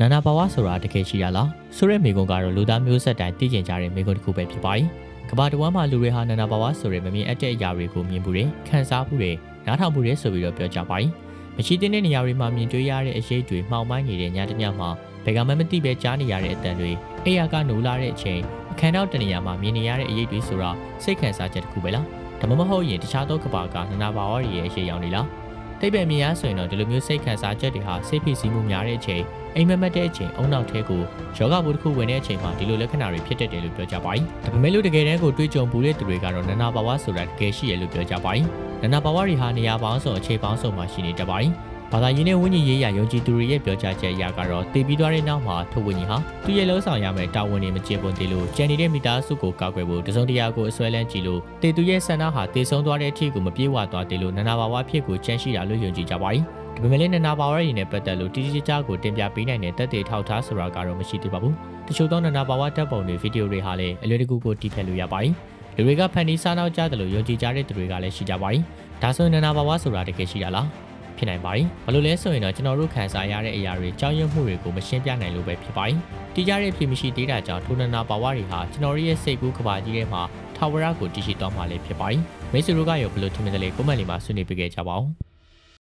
နာနာဘာဝဆိုတာတကယ်ရှိရလားဆိုတဲ့မိကွန်းကတော့လူသားမျိုးဆက်တိုင်းသိကျင်ကြတဲ့မိကွန်းတစ်ခုပဲဖြစ်ပါတယ်ကမ္ဘာတစ်ဝန်းမှာလူတွေဟာနာနာဘာဝဆိုတဲ့မမြင်အပ်တဲ့အရာတွေကိုမြင်မှုတွေခံစားမှုတွေနားထောင်မှုတွေဆိုပြီးတော့ပြောကြပါတယ်မရှိသင့်တဲ့နေရာတွေမှာမြင်တွေ့ရတဲ့အရေးတွေမှောင်မိုင်းနေတဲ့ညတညမှာဘယ်ကမှမသိပဲကြားနေရတဲ့အတန်တွေအိယာကနိုးလာတဲ့အချိန်အခမ်းအနားတနေရာမှာမြင်နေရတဲ့အရေးတွေဆိုတာစိတ်ခံစားချက်တစ်ခုပဲလားဒါမှမဟုတ်ရင်တခြားသောကမ္ဘာကနာနာဘာဝတွေရဲ့အရေးအယောင်တွေလား တိတ်ပဲမြင်ရဆိုရင်တော့ဒီလိုမျိုးစိတ်ခံစားချက်တွေဟာစိတ်ဖိစီးမှုများတဲ့အချိန်အိမ်မက်မက်တဲ့အချိန်အုံနောက်ထဲကိုယောဂဘုတစ်ခုဝင်တဲ့အချိန်မှာဒီလိုလက္ခဏာတွေဖြစ်တတ်တယ်လို့ပြောကြပါတယ်။ဒါပေမဲ့လို့တကယ်တမ်းကိုတွေးကြုံပူတဲ့သူတွေကတော့နာနာဘာဝဆိုတာတကယ်ရှိရလို့ပြောကြပါတယ်။နာနာဘာဝတွေဟာနေရာပေါင်းစုံအခြေပေါင်းစုံမှာရှိနေတတ်ပါတယ်။ ဘာသာရေးနဲ့ဝိညာဉ်ရေးရာယုံကြည်သူတွေရဲ့ပြောကြားချက်အရကတော့တည်ပြီးသွားတဲ့နောက်မှာထိုဝိညာဉ်ဟာသူ့ရဲ့လုံးဆောင်ရမယ့်တာဝန်တွေမကျေပွန်သေးလို့ကြံနေတဲ့မိသားစုကိုကောက်ွယ်ဖို့တစုံတရာကိုအစွဲလန်းကြည့်လို့တေသူရဲ့ဆန္ဒဟာတည်ဆုံးသွားတဲ့အထိကိုမပြေဝသွားသေးလို့နာနာဘာဝဖြစ်ကိုချမ်းရှိတာလို့ယုံကြည်ကြပါတယ်။ဒါပေမဲ့လည်းနာနာဘာဝရည်နဲ့ပတ်သက်လို့တိတိကျကျကိုတင်ပြပေးနိုင်တဲ့တက်တေထောက်ထားဆိုတာကတော့မရှိသေးပါဘူး။တချို့သောနာနာဘာဝတပ်ပုံတွေဗီဒီယိုတွေဟာလည်းအလွယ်တကူကိုတီးဖြတ်လို့ရပါတယ်။လူတွေကဖန်တီးစားနောက်ကြတယ်လို့ယုံကြည်ကြတဲ့သူတွေကလည်းရှိကြပါတယ်။ဒါဆိုရင်နာနာဘာဝဆိုတာတကယ်ရှိရလား။ ဖြစ်နိုင်ပါတယ်။ဘလို့လဲဆိုရင်တော့ကျွန်တော်တို့ခံစားရတဲ့အရာတွေကြောင်းရွံ့မှုတွေကိုမရှင်းပြနိုင်လို့ပဲဖြစ်ပါတယ်။တိကျတဲ့အဖြစ်မရှိသေးတာကြောင့်ထိုနာနာဘာဝတွေဟာကျွန်တော်တို့ရဲ့စိတ်ကူးကဘာကြီးထဲမှာထာဝရကိုတည်ရှိသွားမှာလည်းဖြစ်ပါတယ်။မိတ်ဆွေတို့ကရောဘလို့ထင်တယ်လဲကွန်မန့်လေးမှာဆွေးနွေးပေးခဲ့ကြပါဦး။